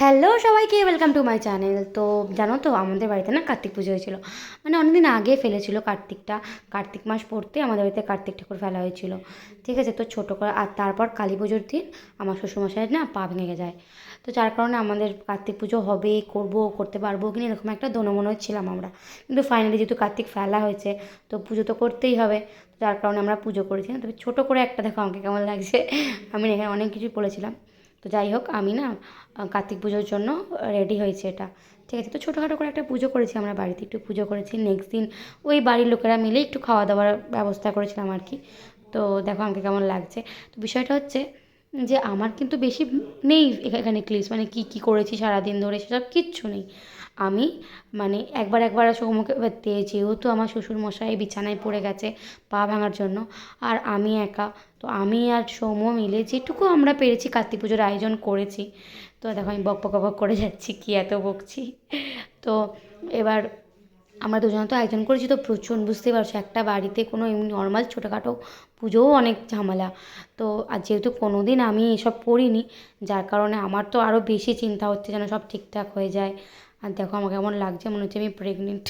Hello সবাইকে welcome to my channel তো জানো তো, আমাদের বাড়িতে না কার্তিক পুজো হয়েছিল। মানে অনেকদিন আগে ফেলেছিল কার্তিকটা। কার্তিক মাস পড়তে আমাদের বাড়িতে কার্তিক ঠাকুর ফেলা হয়েছিল। ঠিক আছে, তো ছোটো করে, আর তারপর কালী পুজোর দিন আমার শ্বশুরমশাইয়ের না পা ভেঙে যায়। তো যার কারণে আমাদের কার্তিক পুজো হবে, করব, করতে পারব কি না, এরকম একটা দোনমনে ছিলাম আমরা। কিন্তু ফাইনালি যেহেতু কার্তিক ফেলা হয়েছে, তো পুজো তো করতেই হবে। যার কারণে আমরা পুজো করেছি না। তবে ছোটো করে একটা দেখো, আমাকে কেমন লাগছে। আমি এখানে অনেক কিছুই বলেছিলাম। তো যাই হোক, আমি না কার্তিক পুজোর জন্য রেডি হয়েছে এটা। ঠিক আছে, তো ছোটোখাটো করে একটা পুজো করেছি আমরা বাড়িতে, একটু পুজো করেছি নেক্সট দিন। ওই বাড়ির লোকেরা মিলে একটু খাওয়া দাওয়ার ব্যবস্থা করেছিলাম আর কি। তো দেখো আমাকে কেমন লাগছে। তো বিষয়টা হচ্ছে যে, আমার কিন্তু বেশি নেই এখানে ক্লিপস মানে কী কী করেছি সারাদিন ধরে সেসব কিচ্ছু নেই। আমি মানে একবার একবার তে যেহেতু আমার শ্বশুরমশাই বিছানায় পড়ে গেছে, পা ভাঙার জন্য, আর আমি একা, তো আমি আর সৌম্য মিলে যেটুকু আমরা পেরেছি কার্তিক পুজোর আয়োজন করেছি। তো দেখো আমি বক বক করে যাচ্ছি, কী এত বকছি। তো এবার আমরা দুজন তো আয়োজন করেছি, তো প্রচুর, বুঝতেই পারছ, একটা বাড়িতে কোনো এমনি নর্মাল ছোটোখাটো পুজোও অনেক ঝামেলা। তো আর যেহেতু কোনো দিন আমি এসব করিনি, যার কারণে আমার তো আরও বেশি চিন্তা হচ্ছে যেন সব ঠিকঠাক হয়ে যায়। আর দেখো আমাকে কেমন লাগছে, মনে হচ্ছে আমি প্রেগনেন্ট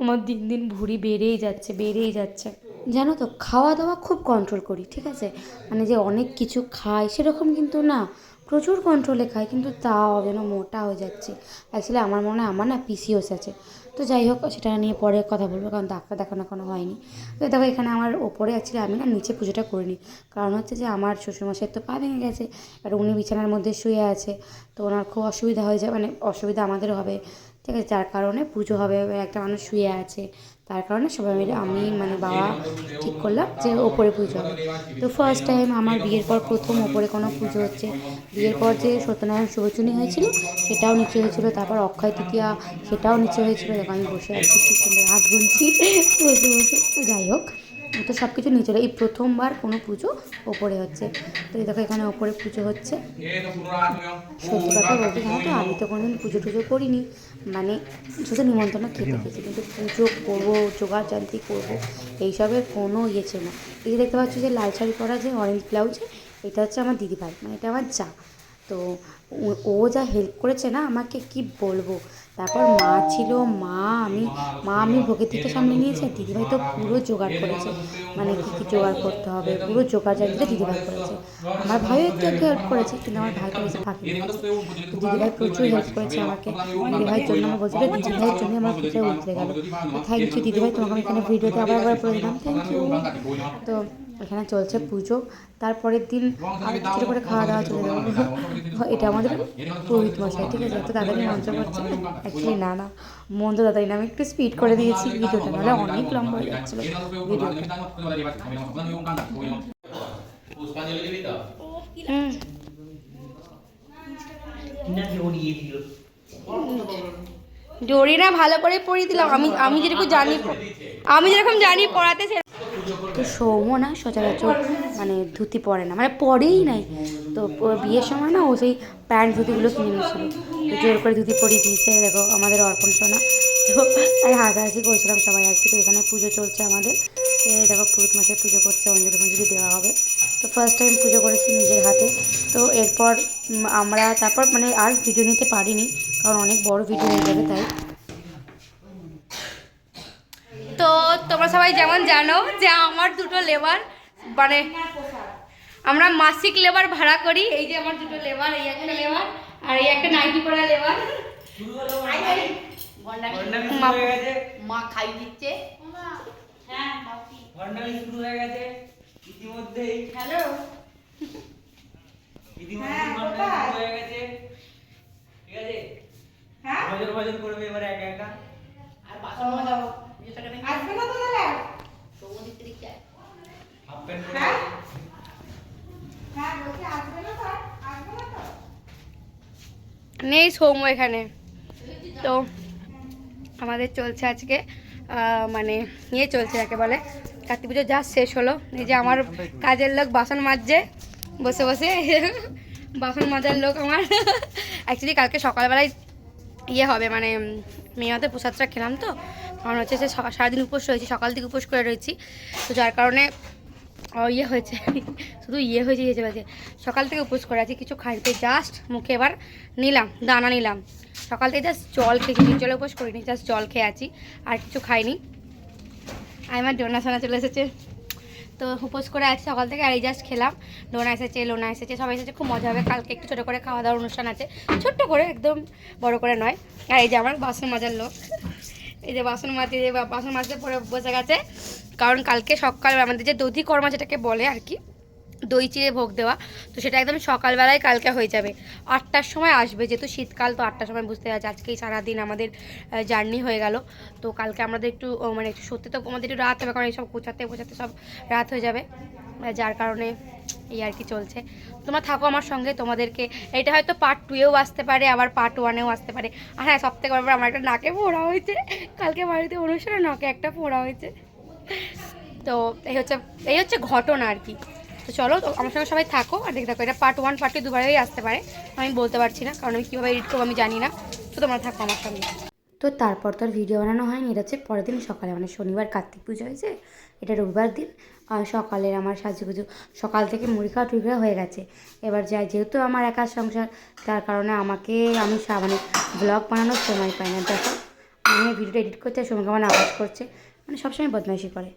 আমার দিন দিন ভুঁড়ি বেড়েই যাচ্ছে বেড়েই যাচ্ছে। জানো তো, খাওয়া দাওয়া খুব কন্ট্রোল করি, ঠিক আছে? মানে যে অনেক কিছু খাই, সেরকম কিন্তু না, প্রচুর কন্ট্রোলে খাই, কিন্তু তাও যেন মোটা হয়ে যাচ্ছে। অ্যাকচুয়ালি আমার মনে হয় আমার না পিসিওস আছে। তো যাই হোক, সেটা নিয়ে পরে কথা বলব, কারণ ডাক্তার দেখানো কোনো হয়নি। তো দেখো, এখানে আমার ওপরে অ্যাকচুয়ালি আমি না নিচে পুজোটা করিনি। কারণ হচ্ছে যে আমার শ্বশুরমশাই তো পা ভেঙে গেছে, আর উনি বিছানার মধ্যে শুয়ে আছে। তো ওনার খুব অসুবিধা হয়ে যায় মানে অসুবিধা আমাদের হবে, ঠিক আছে? যার কারণে পুজো হবে, একটা মানুষ শুয়ে আছে। তার কারণে সবাই মিলে আমি মানে বাবা ঠিক করলাম যে ওপরে পুজো। হবে তো ফার্স্ট টাইম আমার বিয়ের পর প্রথম ওপরে কোনো পুজো হচ্ছে। বিয়ের পর যে সত্যনারায়ণ শুভচুনি হয়েছিল সেটাও নিচে হয়েছিল। তারপর অক্ষয় তৃতীয়া সেটাও নিচে হয়েছিল। দেখো আমি বসে আছি হাত গুনছি। বসে বসে। তো যাই হোক। তো সব কিছু নিচে এই প্রথমবার কোনো পুজো ওপরে হচ্ছে। তো এই দেখো এখানে ওপরে পুজো হচ্ছে। সত্যি কথা বলতে জানো তো, আমি তো কোনোদিন পুজো টুজো করিনি। মানে শুধু নিমন্ত্রণ খেতে খেয়েছি কিন্তু পুজো করব, জোগাড় জানতি করব এইসবের কোনো ইয়ে ছিল না। এই দেখতে পাচ্ছ যে লাল শাড়ি পরা যে অরেঞ্জ ব্লাউজে এটা হচ্ছে আমার দিদিভাই মানে এটা আমার যা। তো ও যা হেল্প করেছে না, আমাকে কি বলব? তারপর মা ছিল, মা, আমি মা আমি ভোগের থেকে সামনে নিয়েছে, দিদিভাই তো পুরো জোগাড় করেছে। মানে কী কী জোগাড় করতে হবে, পুরো জোগাড় জানতে দিদিভাই করেছে। আমার ভাইও একটু একটু হেল্প করেছে, কিন্তু আমার ভাই বেশি ফাঁকি দিদিভাই প্রচুর হেল্প করেছে আমাকে। দিদিভাইয়ের জন্য আমার বলছিল দিদিভাইয়ের জন্য আমার পুজো উঠতে গেল। থ্যাংক ইউ দিদিভাই, তোমাকে আমি এখানে ভিডিওতে আবার আবার করে দিলাম। থ্যাংক ইউ তো এখানে চলছে পুজো। তারপরের দিন কিছু করে খাওয়া দাওয়া চলে যাব। এটা আমাদের পুরোহিত মশাই, ঠিক আছে? এত তাড়াতাড়ি মন্ত্র করছে। অ্যাকচুয়ালি না না। মন্ত্র তাড়াতাড়ি না, আমি একটু স্পিড করে দিয়েছি ভিডিওটা, নাহলে অনেক লম্বা হয়ে যাচ্ছিল ডোরি না ভালো করে পড়িয়ে দিলাম। আমি আমি যেরকম জানি আমি যেরকম জানি পড়াতে তো সৌম্য না, সচরাচর মানে ধুতি পরে না মানে পরেই নাই। তো বিয়ের সময় না ও সেই প্যান্ট ধুতিগুলো কিনে নিয়েছিল। তো জোর করে ধুতি পরিয়ে দিয়েছে, দেখো আমাদের অর্পণ সোনা। তো তাই হাসাহাসি করেছিলাম সবাই আর কি, তো এখানে পুজো চলছে আমাদের। দেখো পুরুত মাসে পুজো করছে, অঞ্জলি ফঞ্জলি দেওয়া হবে। তো ফার্স্ট টাইম পুজো করেছি নিজের হাতে। তো এরপর আমরা তারপর মানে আর ভিডিও নিতে পারিনি, কারণ অনেক বড় ভিডিও হয়ে যাবে তাই তো তোমরা সবাই যেমন জানো যে আমার দুটো লেবার মানে আমরা মাসিক লেবার ভাড়া করি। এই যে আমার দুটো লেবার এই একটা লেবার আর এই একটা নাইটি পরা লেবার। মা- মা খাই দিচ্ছে। শুরু হয়ে হ্যালো। হয়ে গেছে। ঠিক আছে? ভজন ভজন করবে এবার একা একা। আর বাসন মাজাবো আসবে না তো দাদা সৌমদিক থেকে কি আছে? হাফ প্যান্ট পরে হ্যাঁ? নেই সৌম্য এখানে। তো আমাদের চলছে আজকে মানে ইয়ে চলছে, যাকে বলে কার্তিক পুজো যা শেষ হলো। এই যে আমার কাজের লোক বাসন মাজছে, বসে বসে। বাসন মাজার লোক আমার। অ্যাকচুয়ালি কালকে সকালবেলায় ইয়ে হবে মানে মেয়াতে প্রসাদটা খেলাম তো। কারণ হচ্ছে সকা- সারাদিন উপোস রয়েছি, সকাল থেকে উপোস করে রয়েছি। তো যার কারণে ইয়ে হয়েছে। শুধু ইয়ে হয়েছে ইয়ে হয়েছে সকাল থেকে উপোস করে আছি, কিছু খাইতে জাস্ট মুখে এবার নিলাম, দানা নিলাম। সকাল থেকে জাস্ট জল খেয়েছি জলে উপোস করিনি জাস্ট জল খেয়ে আছি, আর কিছু খাইনি। আর আমার ডোনা সোনা চলে এসেছে। তো উপোস করে আছি সকাল থেকে, আর এই জাস্ট খেলাম। ডোনা এসেছে, লোনা এসেছে, সবাই এসেছে, খুব মজা হবে। কালকে একটু ছোটো করে খাওয়া দাওয়ার অনুষ্ঠান আছে। ছোট্ট করে, একদম বড় করে নয়। আর এই যে আমার বাসন মাজার লোক, এই যে বাসন মাজতে বাসন মাজতে পরে বসে গেছে। কারণ কালকে সকাল আমাদের যে দধি কর্মা যেটাকে বলে আর কি, দই চিড়ে ভোগ দেওয়া, তো সেটা একদম সকালবেলায় কালকে হয়ে যাবে। আটটার সময় আসবে, যেহেতু শীতকাল, তো আটটার সময় বুঝতে পারছি, আজকেই সারাদিন আমাদের জার্নি হয়ে গেল। তো কালকে আমাদের একটু মানে একটু সত্যি তো আমাদের একটু রাত হবে, কারণ এইসব গোছাতে গোছাতে সব রাত হয়ে যাবে যার কারণে এই আর কি চলছে। তোমরা থাকো আমার সঙ্গে, তোমাদেরকে, এটা হয়তো পার্ট টুয়েও আসতে পারে, আবার পার্ট ওয়ানেও আসতে পারে। আর হ্যাঁ সব থেকে ব্যাপার, আমার একটা নাকে ফোড়া হয়েছে, কালকে বাড়িতে অনুষ্ঠানে নাকে একটা ফোড়া হয়েছে। তো এই হচ্ছে এই হচ্ছে ঘটনা আর কি। তো চলো আমার সঙ্গে সবাই থাকো আর দেখে থাকো এটা পার্ট ওয়ান পার্ট টু দুবারই আসতে পারে। আমি বলতে পারছি না, কারণ আমি কীভাবে এডিট করব আমি জানি না। তো তোমরা থাকো আমার সঙ্গে। তো তারপর তো আর ভিডিও বানানো হয়নি, এটা হচ্ছে পরের দিন সকালে মানে শনিবার কার্তিক পুজো হয়েছে, এটা রবিবার দিন। আর সকালের আমার সাজুগুজু, সকাল থেকে মুড়ি খাওয়া টুড়ি হয়ে গেছে। এবার যাই, যেহেতু আমার একার সংসার, তার কারণে আমাকে, আমি মানে ব্লগ বানানোর সময় পাই না। দেখো, আমি ভিডিওটা এডিট করতে সময় আমার আওয়াজ করছে মানে সবসময় বদমাইশি করে।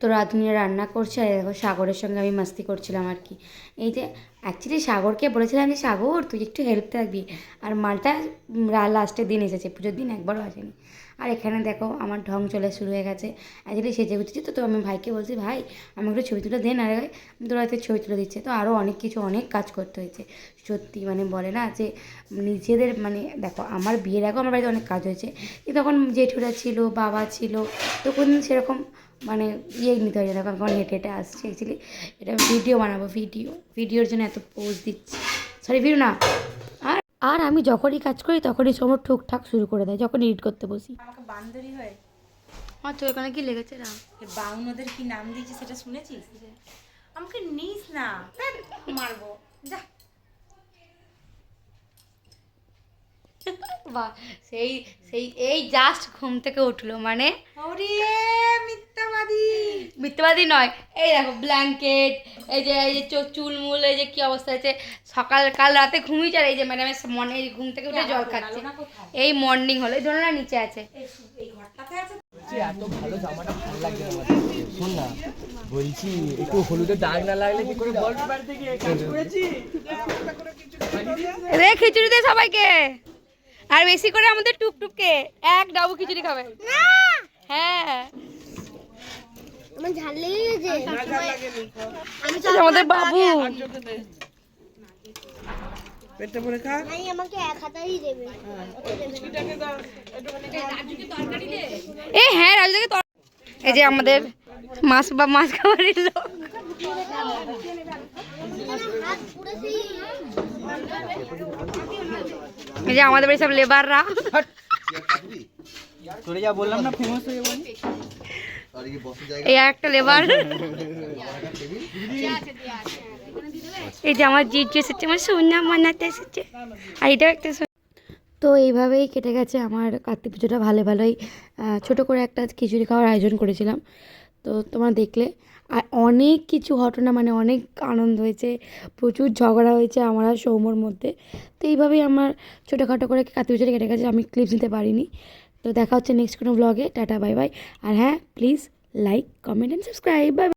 তো রাধুনিয়া রান্না করছে, আর দেখো সাগরের সঙ্গে আমি মাস্তি করছিলাম আর কি। এই যে অ্যাকচুয়ালি সাগরকে বলেছিলাম যে, সাগর, তুই একটু হেল্প থাকবি। আর মালটা লাস্টের দিন এসেছে, পুজোর দিন একবারও আসেনি। আর এখানে দেখো আমার ঢং চলে শুরু হয়ে গেছে। অ্যাকচুয়ালি সেজে গুছেছি তো তো আমি ভাইকে বলছি, ভাই, আমাকে একটু ছবি তুলে দেন আর তোরা হয়তো ছবি তুলে দিচ্ছে। তো আরও অনেক কিছু, অনেক কাজ করতে হয়েছে। সত্যি মানে বলে না যে নিজেদের মানে দেখো, আমার বিয়ের আগেও আমার বাড়িতে অনেক কাজ হয়েছে। কিন্তু তখন জেঠুরা ছিল, বাবা ছিল, তখন সেরকম মানে ইয়ে নিতে হয় না কারণ হেঁটে হেঁটে আসছে অ্যাকচুয়ালি এটা ভিডিও বানাবো ভিডিও ভিডিওর জন্য এত পোজ দিচ্ছি। সরি ভিডিও না। আর আমি যখনই কাজ করি তখনই সময় ঠুকঠাক শুরু করে দেয় যখন এডিট করতে বসি। আমাকে বান্দরি হয় আমার তো এখানে কি লেগেছে না? এ বাউনদের কি নাম দিয়েছে সেটা শুনেছিস? আমাকে নিস না। মারবো। যা। বাহ সেই সেই এই জাস্ট ঘুম থেকে উঠল মানে? ওরে মিথ্যাবাদী। মিথ্যাবাদী নয়। এই দেখো ব্ল্যাঙ্কেট এই যে এই যে চুলমুল এই যে কি অবস্থা হয়েছে? সকাল কাল রাতে ঘুমিয়েছে আর এই যে ম্যাডামের মনে এই ঘুম থেকে উঠে জল খাচ্ছে। এই মর্নিং হলো এই ধরনের নিচে আছে। এই সু- এই ঘরটাতে আছে? এত ভালো জামাটা ভালো লাগছে আমার। শোন না বলছি একটু হলুদের দাগ না লাগলে কি করে বল? কাজ করেছি রে খিচুড়ি দে সবাইকে। আর বেশি করে আমাদের টুকটুককে। এক ডাবু খিচুড়ি খাবে। হ্যাঁ। আমার ঝাল লেগে গেছে। এই যে আমাদের বাবু নাই আমাকে এক হাতারই দেবে। এই হ্যাঁ রাজু থেকে এই যে আমাদের মাছ বা মাছ খাবারের লোক। সেই এই যে আমাদের বাড়ির সব লেবাররা। তোরে যা বললাম না ফেমাস হয়ে যাব এই একটা লেবার। এই যে আমার জিজু এসেছে আমার সোনা মানাতে এসেছে। আর এটাও একটা তো এইভাবেই কেটে গেছে আমার কার্তিক পুজোটা ভালো ভালোই। ছোটো করে একটা খিচুড়ি খাওয়ার আয়োজন করেছিলাম। তো তোমরা দেখলে, আর অনেক কিছু ঘটনা মানে অনেক আনন্দ হয়েছে, প্রচুর ঝগড়া হয়েছে আমার আর সৌম্যর মধ্যে। তো এইভাবেই আমার ছোটোখাটো করে কার্তিক পুজোটা কেটে গেছে, আমি ক্লিপস নিতে পারিনি। তো দেখা হচ্ছে নেক্সট কোনো ব্লগে টাটা বাই বাই আর হ্যাঁ please like comment and subscribe bye